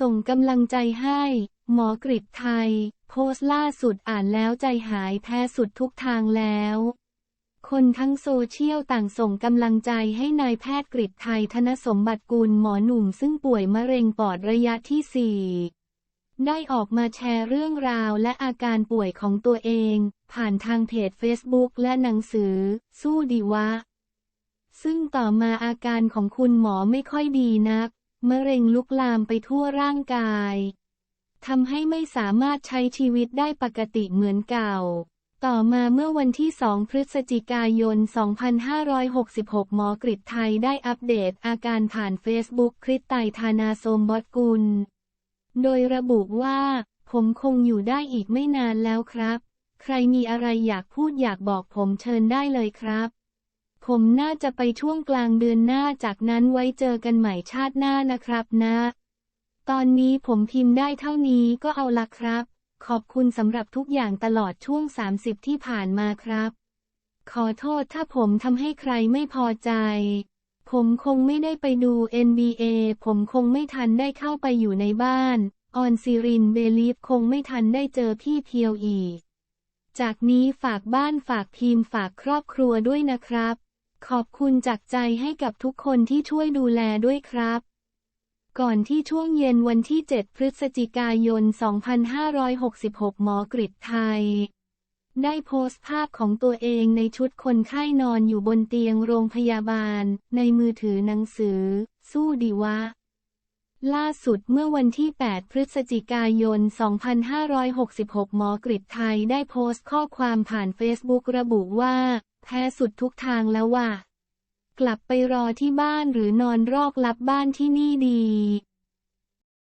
ส่งกำลังใจให้ หมอกริดไทย โพสต์ล่าสุดอ่านแล้วใจหายแท้สุดทุกทางแล้ว คนทั้งโซเชียลต่างส่งกำลังใจให้นายแพทย์กริดไทยธนสมบัติกุลหมอหนุ่มซึ่งป่วยมะเร็งปอดระยะที่4ได้ออกมาแชร์เรื่องราวและอาการป่วยของตัวเอง ผ่านทางเพจ Facebook และหนังสือ สู้ดีวะ ซึ่งต่อมาอาการของคุณหมอไม่ค่อยดีนัก มะเร็งลุกลามไปทั่วร่างกายทำให้ไม่สามารถใช้ชีวิตได้ปกติเหมือนเก่า ต่อมาเมื่อวันที่ 2 พฤศจิกายน 2566 หมอกริดไทยได้อัปเดตอาการผ่านเฟซบุ๊กคริสไตธานาโสมบอดกุล โดยระบุว่า ผมคงอยู่ได้อีกไม่นานแล้วครับ ใครมีอะไรอยากพูดอยากบอกผมเชิญได้เลยครับ ผมน่าจะไปช่วงกลางเดือนหน้าจากนั้นไว้เจอกันใหม่ชาติหน้านะครับนะ ตอนนี้ผมพิมพ์ได้เท่านี้ก็เอาละครับ ขอบคุณสำหรับทุกอย่างตลอดช่วง 30 ที่ผ่านมาครับ ขอโทษถ้าผมทำให้ใครไม่พอใจ ผมคงไม่ได้ไปดู NBA ผมคงไม่ทันได้เข้าไปอยู่ในบ้านออนซิรินเบลีฟคงไม่ทันได้เจอพี่เพียวอีก จากนี้ฝากบ้านฝากทีมฝากครอบครัวด้วยนะครับ ขอบคุณจากใจให้กับทุกคนที่ช่วยดูแลด้วยครับ ก่อนที่ช่วงเย็นวันที่ 7 พฤศจิกายน 2566 หมอกริดไทย ได้โพสต์ภาพของตัวเองในชุดคนไข้นอนอยู่บนเตียงโรงพยาบาล ในมือถือหนังสือ สู้ดีวะล่าสุดเมื่อวันที่ 8 พฤศจิกายน 2566 หมอกริดไทยได้โพสต์ข้อความผ่านเฟซบุ๊กระบุว่า แพ้สุดทุกทางแล้วว่ะ กลับไปรอที่บ้านหรือนอนรอกลับบ้านที่นี่ดี